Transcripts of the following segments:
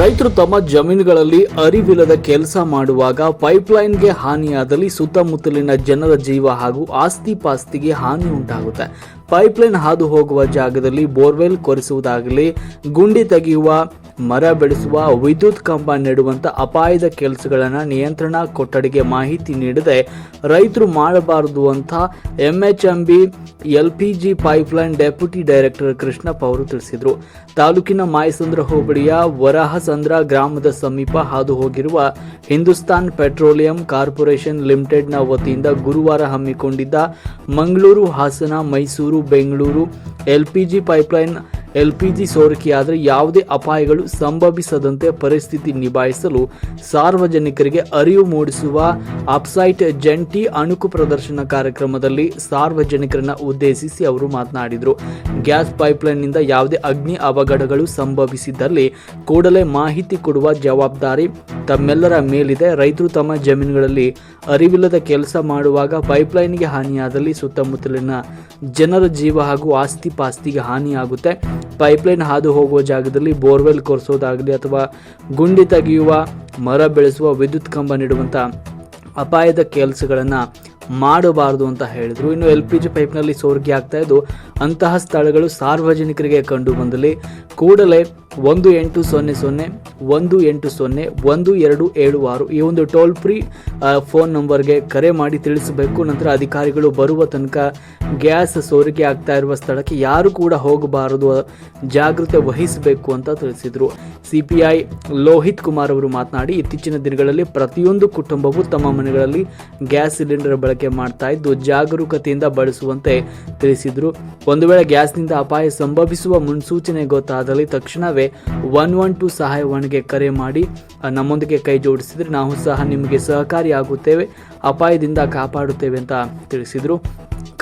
ರೈತರು ತಮ್ಮ ಜಮೀನುಗಳಲ್ಲಿ ಅರಿವಿಲ್ಲದ ಕೆಲಸ ಮಾಡುವಾಗ ಪೈಪ್ಲೈನ್ಗೆ ಹಾನಿಯಾದಲ್ಲಿ ಸುತ್ತಮುತ್ತಲಿನ ಜನರ ಜೀವ ಹಾಗೂ ಆಸ್ತಿ ಪಾಸ್ತಿಗೆ ಹಾನಿ ಉಂಟಾಗುತ್ತೆ. ಪೈಪ್ಲೈನ್ ಹಾದು ಹೋಗುವ ಜಾಗದಲ್ಲಿ ಬೋರ್ವೆಲ್ ಕೊರೆಸುವುದಾಗಲಿ, ಗುಂಡಿ ತೆಗೆಯುವ ಮರ ಬೆಳೆಸುವ, ವಿದ್ಯುತ್ ಕಂಬ ನೆಡುವಂತ ಅಪಾಯದ ಕೆಲಸಗಳನ್ನು ನಿಯಂತ್ರಣ ಕೊಠಡಿಗೆ ಮಾಹಿತಿ ನೀಡದೆ ರೈತರು ಮಾಡಬಾರದು ಅಂತ MHMB LPG pipeline deputy director Krishnappa ಅವರು ತಿಳಿಸಿದರು. ತಾಲೂಕಿನ ಮಾಯಸಂದ್ರ ಹೋಬಳಿಯ ವರಹಸಂದ್ರ ಗ್ರಾಮದ ಸಮೀಪ ಹಾದು ಹೋಗಿರುವ ಹಿಂದೂಸ್ತಾನ್ ಪೆಟ್ರೋಲಿಯಂ ಕಾರ್ಪೊರೇಷನ್ ಲಿಮಿಟೆಡ್ನ ವತಿಯಿಂದ ಗುರುವಾರ ಹಮ್ಮಿಕೊಂಡಿದ್ದ Mangaluru, Hassan, Mysuru, Bengaluru LPG pipeline LPG ಸೋರಿಕೆಯಾದರೆ ಯಾವುದೇ ಅಪಾಯಗಳು ಸಂಭವಿಸದಂತೆ ಪರಿಸ್ಥಿತಿ ನಿಭಾಯಿಸಲು ಸಾರ್ವಜನಿಕರಿಗೆ ಅರಿವು ಮೂಡಿಸುವ ಅಪ್ಸೈಟ್ ಜಂಟಿ ಅಣುಕು ಪ್ರದರ್ಶನ ಕಾರ್ಯಕ್ರಮದಲ್ಲಿ ಸಾರ್ವಜನಿಕರನ್ನ ಉದ್ದೇಶಿಸಿ ಅವರು ಮಾತನಾಡಿದರು. ಗ್ಯಾಸ್ ಪೈಪ್ಲೈನ್ನಿಂದ ಯಾವುದೇ ಅಗ್ನಿ ಅವಘಡಗಳು ಸಂಭವಿಸಿದ್ದಲ್ಲಿ ಕೂಡಲೇ ಮಾಹಿತಿ ಕೊಡುವ ಜವಾಬ್ದಾರಿ ತಮ್ಮೆಲ್ಲರ ಮೇಲಿದೆ. ರೈತರು ತಮ್ಮ ಜಮೀನುಗಳಲ್ಲಿ ಅರಿವಿಲ್ಲದ ಕೆಲಸ ಮಾಡುವಾಗ ಪೈಪ್ಲೈನ್ಗೆ ಹಾನಿಯಾದಲ್ಲಿ ಸುತ್ತಮುತ್ತಲಿನ ಜನರ ಜೀವ ಹಾಗೂ ಆಸ್ತಿ ಪಾಸ್ತಿಗೆ ಹಾನಿಯಾಗುತ್ತೆ. ಪೈಪ್ಲೈನ್ ಹಾದು ಹೋಗುವ ಜಾಗದಲ್ಲಿ ಬೋರ್ವೆಲ್ ಕೊರೆಸೋದಾಗಲಿ ಅಥವಾ ಗುಂಡಿ ತೆಗೆಯುವ ಮರ ಬೆಳೆಸುವ ವಿದ್ಯುತ್ ಕಂಬ ನೀಡುವಂಥ ಅಪಾಯದ ಕೆಲಸಗಳನ್ನು ಮಾಡಬಾರದು ಅಂತ ಹೇಳಿದರು. ಇನ್ನು ಎಲ್ ಪಿ ಜಿ ಪೈಪ್ನಲ್ಲಿ ಸೋರಿಕೆ ಆಗ್ತಾ ಇದ್ದು, ಅಂತಹ ಸ್ಥಳಗಳು ಸಾರ್ವಜನಿಕರಿಗೆ ಕಂಡು ಬಂದಲ್ಲಿ ಕೂಡಲೇ ಒಂದು ಎಂಟು ಸೊನ್ನೆ ಸೊನ್ನೆ, ಒಂದು ಎಂಟು ಸೊನ್ನೆ, ಒಂದು ಎರಡು ಏಳು ಆರು ಈ ಒಂದು ಟೋಲ್ ಫ್ರೀ ಫೋನ್ ನಂಬರ್ಗೆ ಕರೆ ಮಾಡಿ ತಿಳಿಸಬೇಕು. ನಂತರ ಅಧಿಕಾರಿಗಳು ಬರುವ ತನಕ ಗ್ಯಾಸ್ ಸೋರಿಕೆ ಆಗ್ತಾ ಇರುವ ಸ್ಥಳಕ್ಕೆ ಯಾರು ಕೂಡ ಹೋಗಬಾರದು. ಜಾಗೃತೆ ವಹಿಸಬೇಕು ಅಂತ ತಿಳಿಸಿದರು. ಸಿಪಿಐ ಲೋಹಿತ್ ಕುಮಾರ್ ಅವರು ಮಾತನಾಡಿ, ಇತ್ತೀಚಿನ ದಿನಗಳಲ್ಲಿ ಪ್ರತಿಯೊಂದು ಕುಟುಂಬವು ತಮ್ಮ ಮನೆಗಳಲ್ಲಿ ಗ್ಯಾಸ್ ಸಿಲಿಂಡರ್ ಬಳಕೆ ಮಾಡ್ತಾ ಇದ್ದು, ಜಾಗರೂಕತೆಯಿಂದ ಬಳಸುವಂತೆ ತಿಳಿಸಿದರು. ಒಂದು ವೇಳೆ ಗ್ಯಾಸ್ನಿಂದ ಅಪಾಯ ಸಂಭವಿಸುವ ಮುನ್ಸೂಚನೆ ಗೊತ್ತಾದಲ್ಲಿ ತಕ್ಷಣವೇ ಒನ್ ಒನ್ ಟು ಸಹಾಯವಾಣಿಗೆ ಕರೆ ಮಾಡಿ ನಮ್ಮೊಂದಿಗೆ ಕೈ ಜೋಡಿಸಿದರೆ ನಾವು ಸಹ ನಿಮಗೆ ಸಹಕಾರಿಯಾಗುತ್ತೇವೆ, ಅಪಾಯದಿಂದ ಕಾಪಾಡುತ್ತೇವೆ ಅಂತ ತಿಳಿಸಿದರು.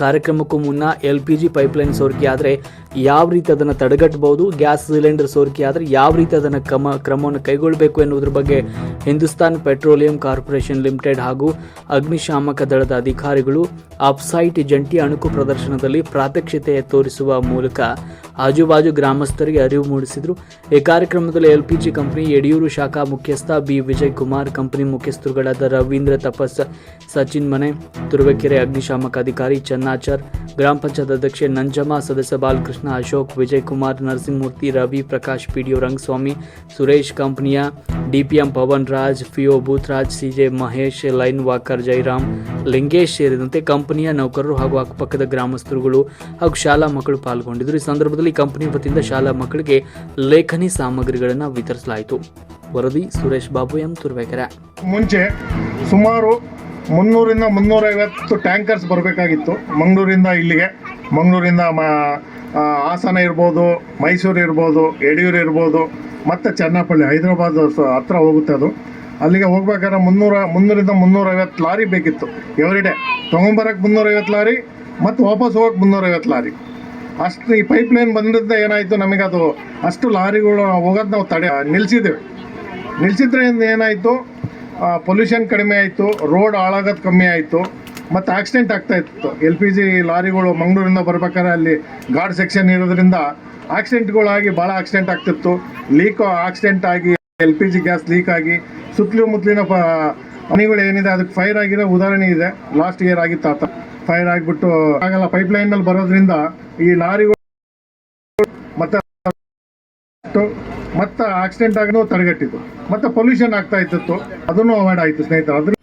ಕಾರ್ಯಕ್ರಮಕ್ಕೂ ಮುನ್ನ ಎಲ್ ಪಿ ಜಿ ಪೈಪ್ಲೈನ್ ಆದರೆ ಯಾವ ರೀತಿ ಅದನ್ನು ತಡೆಗಟ್ಟಬಹುದು? ಗ್ಯಾಸ್ ಸಿಲಿಂಡರ್ ಸೋರಿಕೆ ಆದರೆ ಯಾವ ರೀತಿ ಅದನ್ನು ಕ್ರಮ, ಕ್ರಮವನ್ನು ಕೈಗೊಳ್ಳಬೇಕು ಎನ್ನುವುದ್ರ ಬಗ್ಗೆ ಹಿಂದೂಸ್ತಾನ್ ಪೆಟ್ರೋಲಿಯಂ ಕಾರ್ಪೊರೇಷನ್ ಲಿಮಿಟೆಡ್ ಹಾಗೂ ಅಗ್ನಿಶಾಮಕ ದಳದ ಅಧಿಕಾರಿಗಳು ಅಪ್ಸೈಟ್ ಜಂಟಿ ಅಣುಕು ಪ್ರದರ್ಶನದಲ್ಲಿ ಪ್ರಾತ್ಯಕ್ಷಿತೆ ತೋರಿಸುವ ಮೂಲಕ ಆಜುಬಾಜು ಗ್ರಾಮಸ್ಥರಿಗೆ ಅರಿವು ಮೂಡಿಸಿದರು. ಈ ಕಾರ್ಯಕ್ರಮದಲ್ಲಿ L P G company, Yediyur ಶಾಖಾ ಮುಖ್ಯಸ್ಥ ಬಿ. ವಿಜಯ್ ಕುಮಾರ್ ಕಂಪನಿ ಮುಖ್ಯಸ್ಥರುಗಳಾದ ರವೀಂದ್ರ ತಪಸ್, ಸಚಿನ್ ಮನೆ, ತುರುವೇಕೆರೆ ಅಗ್ನಿಶಾಮಕ ಅಧಿಕಾರಿ ಚನ್ನಾಚಾರ್ ಗ್ರಾಮ ಪಂಚಾಯತ್ ಅಧ್ಯಕ್ಷೆ ನಂಜಮ್ಮ, ಸದಸ್ಯ ಬಾಲಕೃಷ್ಣ, ಅಶೋಕ್ ವಿಜಯ್ ಕುಮಾರ್ ನರಸಿಂಹಮೂರ್ತಿ, ರವಿ, ಪ್ರಕಾಶ್ ಪಿಡಿಒ ರಂಗಸ್ವಾಮಿ, ಸುರೇಶ್ ಕಂಪನಿಯ DPM Pavan Raj, PO Bhutraj, CJ Mahesh, line walker Jairam Lingesh ಸೇರಿದಂತೆ ಕಂಪನಿಯ ನೌಕರರು ಹಾಗೂ ಅಕ್ಕಪಕ್ಕದ ಗ್ರಾಮಸ್ಥರುಗಳು ಹಾಗೂ ಶಾಲಾ ಮಕ್ಕಳು ಪಾಲ್ಗೊಂಡಿದ್ದರು. ಈ ಸಂದರ್ಭದಲ್ಲಿ ಕಂಪನಿ ವತಿಯಿಂದ ಶಾಲಾ ಮಕ್ಕಳಿಗೆ ಲೇಖನಿ ಸಾಮಗ್ರಿಗಳನ್ನು ವಿತರಿಸಲಾಯಿತು. ವರದಿ ಸುರೇಶ್ ಬಾಬು ಎಂ. ತುರ್ವೇಕೆರೆ. ಮುಂಚೆ ಸುಮಾರು ಮುನ್ನೂರಿಂದ ಮುನ್ನೂರೈವತ್ತು ಟ್ಯಾಂಕರ್ಸ್ ಬರಬೇಕಾಗಿತ್ತು. ಮಂಗಳೂರಿಂದ ಇಲ್ಲಿಗೆ. ಮಂಗಳೂರಿಂದ ಮ ಹಾಸನ ಇರ್ಬೋದು, ಮೈಸೂರು ಇರ್ಬೋದು, ಯಡಿಯೂರು ಇರ್ಬೋದು, ಮತ್ತು ಚನ್ನಪಳ್ಳಿ, ಹೈದರಾಬಾದ್ ಹತ್ರ ಹೋಗುತ್ತೆ ಅದು. ಅಲ್ಲಿಗೆ ಹೋಗ್ಬೇಕಾದ್ರೆ ಮುನ್ನೂರ, ಮುನ್ನೂರಿಂದ ಮುನ್ನೂರೈವತ್ತು ಲಾರಿ ಬೇಕಿತ್ತು. Every day. ತೊಗೊಂಬರಕ್ಕೆ ಮುನ್ನೂರೈವತ್ತು ಲಾರಿ, ಮತ್ತು ವಾಪಸ್ ಹೋಗಕ್ಕೆ ಮುನ್ನೂರೈವತ್ತು ಲಾರಿ. ಅಷ್ಟು ಈ ಪೈಪ್ ಲೈನ್ ಬಂದಿದ್ದ ಏನಾಯಿತು ನಮಗೆ ಅದು, ಅಷ್ಟು ಲಾರಿಗಳು ಹೋಗೋದು ನಾವು ತಡೆ ನಿಲ್ಲಿಸಿದ್ದೇವೆ ನಿಲ್ಲಿಸಿದ್ರಿಂದ ಏನಾಯಿತು ಪೊಲ್ಯೂಷನ್ ಕಡಿಮೆ ಆಯಿತು ರೋಡ್ ಹಾಳಾಗೋದು ಕಮ್ಮಿ ಆಯಿತು, ಮತ್ತು ಆಕ್ಸಿಡೆಂಟ್ ಆಗ್ತಾ ಇತ್ತು. ಎಲ್ ಪಿ ಜಿ ಲಾರಿಗಳು ಮಂಗಳೂರಿಂದ ಬರ್ಬೇಕಾದ್ರೆ ಅಲ್ಲಿ ಗಾರ್ಡ್ ಸೆಕ್ಷನ್ ಇರೋದ್ರಿಂದ ಆಕ್ಸಿಡೆಂಟ್ಗಳಾಗಿ ಭಾಳ ಆಕ್ಸಿಡೆಂಟ್ ಆಗ್ತಿತ್ತು. ಲೀಕ್ ಆಕ್ಸಿಡೆಂಟ್ ಆಗಿ L P G gas leak ಆಗಿ, ಸುತ್ತಲೂ ಮುತ್ತಲಿನ ಪ ಮನೆಗಳು ಏನಿದೆ ಅದಕ್ಕೆ ಫೈರ್ ಆಗಿರೋ ಉದಾಹರಣೆ ಇದೆ. ಲಾಸ್ಟ್ ಇಯರ್ ಆಗಿತ್ತು ಆತ. ಫೈರ್ ಆಗಿಬಿಟ್ಟು ಆಗಲ್ಲ ಪೈಪ್ ಲೈನಲ್ಲಿ ಬರೋದ್ರಿಂದ ಈ ಲಾರಿಗಳು ಮತ್ತೆ ಮತ್ತೆ ಆಕ್ಸಿಡೆಂಟ್ ಆಗೋ ತಡೆಗಟ್ಟಿತ್ತು ಮತ್ತೆ ಪೊಲ್ಯೂಷನ್ ಆಗ್ತಾ ಇತ್ತು ಅದನ್ನು ಅವಾಯ್ಡ್ ಆಯಿತು ಸ್ನೇಹಿತರೆ.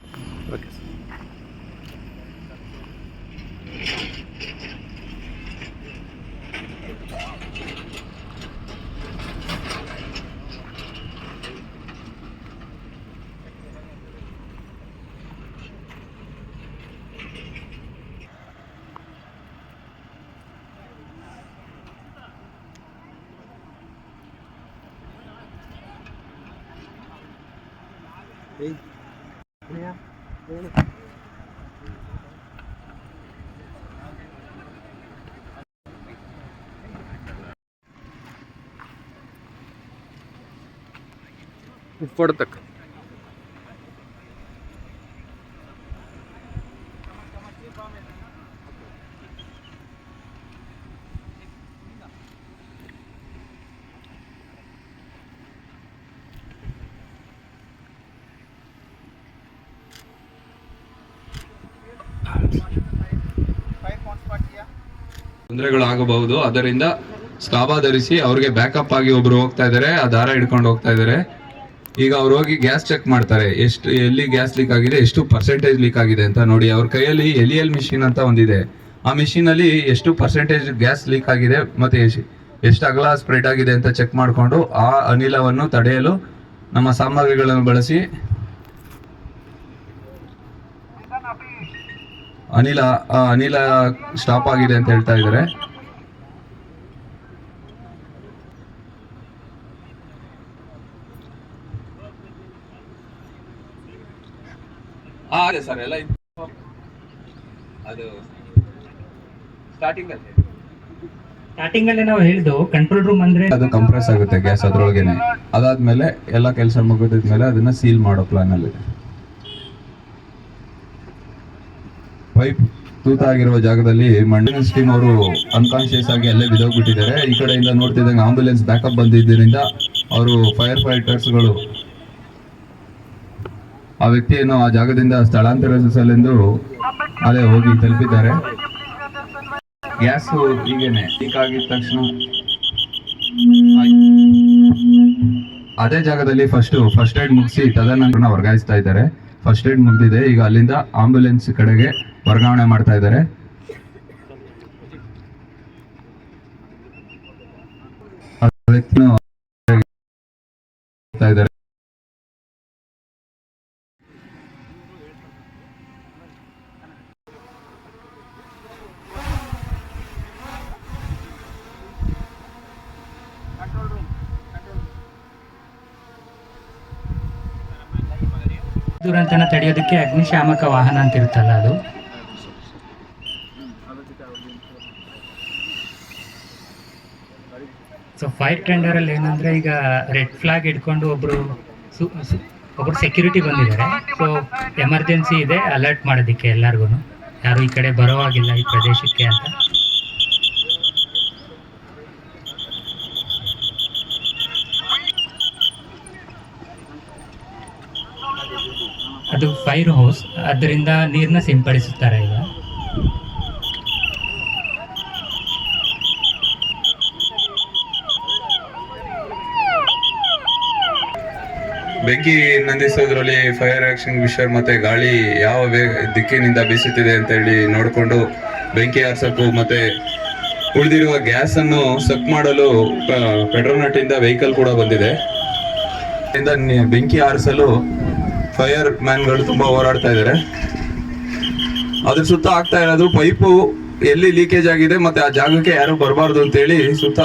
Fortaca. ತೊಂದರೆಗಳು ಆಗಬಹುದು ಅದರಿಂದ ಸ್ಕಾಬಾ ಧರಿಸಿ ಅವ್ರಿಗೆ ಬ್ಯಾಕಪ್ ಆಗಿ ಒಬ್ರು ಹೋಗ್ತಾ ಇದಾರೆ ಆ ದಾರ ಹಿಡ್ಕೊಂಡು ಹೋಗ್ತಾ ಇದಾರೆ ಈಗ ಅವ್ರು ಹೋಗಿ ಗ್ಯಾಸ್ ಚೆಕ್ ಮಾಡ್ತಾರೆ, ಎಷ್ಟು, ಎಲ್ಲಿ ಗ್ಯಾಸ್ ಲೀಕ್ ಆಗಿದೆ, ಎಷ್ಟು ಪರ್ಸೆಂಟೇಜ್ ಲೀಕ್ ಆಗಿದೆ ಅಂತ ನೋಡಿ, ಅವ್ರ ಕೈಯಲ್ಲಿ ಎಲಿಯಲ್ ಮಿಷಿನ್ ಅಂತ ಒಂದಿದೆ. ಆ ಮಿಷಿನ್ ಅಲ್ಲಿ ಎಷ್ಟು ಪರ್ಸೆಂಟೇಜ್ ಗ್ಯಾಸ್ ಲೀಕ್ ಆಗಿದೆ ಮತ್ತೆ ಎಷ್ಟ್- ಎಷ್ಟು ಅಗಲ ಸ್ಪ್ರೆಡ್ ಆಗಿದೆ ಅಂತ ಚೆಕ್ ಮಾಡಿಕೊಂಡು ಆ ಅನಿಲವನ್ನು ತಡೆಯಲು ನಮ್ಮ ಸಾಮಗ್ರಿಗಳನ್ನು ಬಳಸಿ ಅನಿಲ ಆ ಅನಿಲ ಸ್ಟಾಪ್ ಆಗಿದೆ ಅಂತ ಹೇಳ್ತಾ ಇದ್ದಾರೆ. ಅದೇ ಸರ್ ಎಲ್ಲ ಅದು ಸ್ಟಾರ್ಟಿಂಗ್ ಅಲ್ಲಿ. ಸ್ಟಾರ್ಟಿಂಗ್ ಅಲ್ಲಿ ನಾವು ಹೇಳಿದ್ದು ಕಂಟ್ರೋಲ್ ರೂಮ್ ಅಂದ್ರೆ ಅದು ಕಂಪ್ರೆಸ್ ಆಗುತ್ತೆ ಗ್ಯಾಸ್ ಅದ್ರೊಳಗೇನೆ. ಅದಾದ್ಮೇಲೆ ಎಲ್ಲ ಕೆಲಸ ಮುಗಿದಿದ್ಮೇಲೆ ಅದನ್ನ ಸೀಲ್ ಮಾಡೋ ಪ್ಲಾನ್ ಅಲ್ಲಿ ಪೈಪ್ ತೂತಾಗಿರುವ ಜಾಗದಲ್ಲಿ ಮಂಡೇನೆನ್ಸ್ ಟೀಮ್ ಅವರು ಅನ್ಕಾನ್ಶಿಯಸ್ ಆಗಿ ಅಲ್ಲೇ ಬಿದ್ದೋಗ್ಬಿಟ್ಟಿದ್ದಾರೆ. ಈ ಕಡೆಯಿಂದ ನೋಡ್ತಿದ್ದಂಗೆ ಆಂಬುಲೆನ್ಸ್ ಬ್ಯಾಕಪ್ ಬಂದಿದ್ದರಿಂದ ಅವರು ಫೈರ್ ಫೈಟರ್ಸ್ಗಳು ಆ ವ್ಯಕ್ತಿಯನ್ನು ಆ ಜಾಗದಿಂದ ಸ್ಥಳಾಂತರಿಸಲೆಂದು ಅಲ್ಲೇ ಹೋಗಿ ತಲುಪಿದ್ದಾರೆ. ಗ್ಯಾಸ್ ಹೀಗೇನೆ ಲೀಕ್ ಆಗಿದ ತಕ್ಷಣ ಅದೇ ಜಾಗದಲ್ಲಿ ಫಸ್ಟ್ ಫಸ್ಟ್ ಏಡ್ ಮುಗಿಸಿ ತದನಂತರ ವರ್ಗಾಯಿಸ್ತಾ ಇದ್ದಾರೆ. ಫಸ್ಟ್ ಏಡ್ ಮುಗಿದಿದೆ. ಈಗ ಅಲ್ಲಿಂದ ಆಂಬ್ಯುಲೆನ್ಸ್ ಕಡೆಗೆ ವರ್ಗಾವಣೆ ಮಾಡ್ತಾ ಇದ್ದಾರೆ. ಇದ್ದಾರೆ. ದುರಂತನ ತಡೆಯೋದಕ್ಕೆ ಅಗ್ನಿಶಾಮಕ ವಾಹನ ಅಂತ ಇರುತ್ತಲ್ಲ ಅದು? ಸೊ ಫೈರ್ ಟೆಂಡರ್ ಅಲ್ಲಿ ಏನಂದ್ರೆ ಈಗ ರೆಡ್ ಫ್ಲಾಗ್ ಇಟ್ಕೊಂಡು ಒಬ್ರು ಒಬ್ರು ಸೆಕ್ಯೂರಿಟಿ ಬಂದಿದ್ದಾರೆ. ಸೊ ಎಮರ್ಜೆನ್ಸಿ ಇದೆ ಅಲರ್ಟ್ ಮಾಡೋದಕ್ಕೆ ಎಲ್ಲಾರ್ಗು ಯಾರು ಈ ಕಡೆ ಬರೋ ಹಾಗಿಲ್ಲ ಈ ಪ್ರದೇಶಕ್ಕೆ ಅಂತ. ಅದು ಫೈರ್ ಹೌಸ್ ಅದರಿಂದ ನೀರನ್ನ ಸಿಂಪಡಿಸುತ್ತಾರೆ ಈಗ. ಬೆಂಕಿ ನಂದಿಸೋದ್ರಲ್ಲಿ ಫೈರ್ ಆಕ್ಷನ್ ವಿಷರ್ ಮತ್ತೆ ಗಾಳಿ ಯಾವ ದಿಕ್ಕಿನಿಂದ ಬೀಸುತ್ತಿದೆ ಅಂತ ಹೇಳಿ ನೋಡಿಕೊಂಡು ಬೆಂಕಿ ಹಾರ್ಸಕ್ಕೂ ಮತ್ತೆ ಉಳಿದಿರುವ ಗ್ಯಾಸ್ ಅನ್ನು ಸಕ್ ಮಾಡಲು ಪೆಟ್ರೋಲ್ ಇಂದ ವೆಹಿಕಲ್ ಕೂಡ ಬಂದಿದೆ. ಬೆಂಕಿ ಹಾರಿಸಲು ಫೈರ್ ಮ್ಯಾನ್ಗಳು ತುಂಬಾ ಹೋರಾಡ್ತಾ ಇದ್ದಾರೆ ಅದ್ರ ಸುತ್ತ ಆಗ್ತಾ ಇರೋದು ಪೈಪು ಎಲ್ಲಿ ಲೀಕೇಜ್ ಆಗಿದೆ ಮತ್ತೆ ಆ ಜಾಗಕ್ಕೆ ಯಾರು ಬರಬಾರ್ದು ಅಂತೇಳಿ ಸುತ್ತ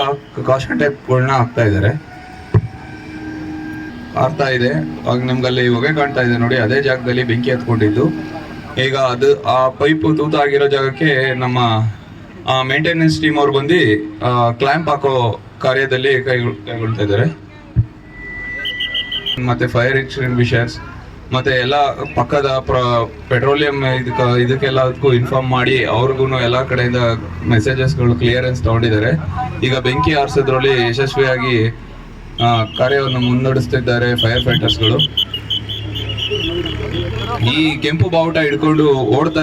ಕಾಶನ್ ಟೈಪ್ಗಳನ್ನ ಹಾಕ್ತಾ ಇದ್ದಾರೆ ಆಗ್ತಾ ಇದೆ. ಆಗ ನಮ್ಗಲ್ಲಿ ಹೊಗೆ ಕಾಣ್ತಾ ಇದೆ ನೋಡಿ, ಅದೇ ಜಾಗದಲ್ಲಿ ಬೆಂಕಿ ಹತ್ಕೊಂಡಿದ್ದು. ಈಗ ಅದು ಆ ಪೈಪ್ ತೂತ ಆಗಿರೋ ಜಾಗಕ್ಕೆ ನಮ್ಮ ಮೇಂಟೆನೆನ್ಸ್ ಟೀಮ್ ಅವ್ರು ಬಂದು ಕ್ಲ್ಯಾಂಪ್ ಹಾಕೋ ಕಾರ್ಯದಲ್ಲಿ ಕೈಗೊಳ್ತಾ ಇದ್ದಾರೆ ಮತ್ತೆ ಫೈರ್ ಎಕ್ಸ್ಟಿಂಗ್ವಿಷರ್ಸ್ ಮತ್ತೆ ಎಲ್ಲ ಪಕ್ಕದ ಪೆಟ್ರೋಲಿಯಂ ಇದಕ್ಕೆ ಇದಕ್ಕೆಲ್ಲದಕ್ಕೂ ಇನ್ಫಾರ್ಮ್ ಮಾಡಿ ಅವ್ರಿಗೂ ಎಲ್ಲ ಕಡೆಯಿಂದ ಮೆಸೇಜಸ್ಗಳು ಕ್ಲಿಯರೆನ್ಸ್ ತಗೊಂಡಿದ್ದಾರೆ. ಈಗ ಬೆಂಕಿ ಆರಿಸೋದ್ರಲ್ಲಿ ಯಶಸ್ವಿಯಾಗಿ ಕಾರ್ಯವನ್ನು ಮುನ್ನಡೆಸ್ತಿದ್ದಾರೆ ಫೈರ್ ಫೈಟರ್ಸ್ಗಳು ಈ ಕೆಂಪು ಬಾವುಟ ಹಿಡ್ಕೊಂಡು ಓಡ್ತಾ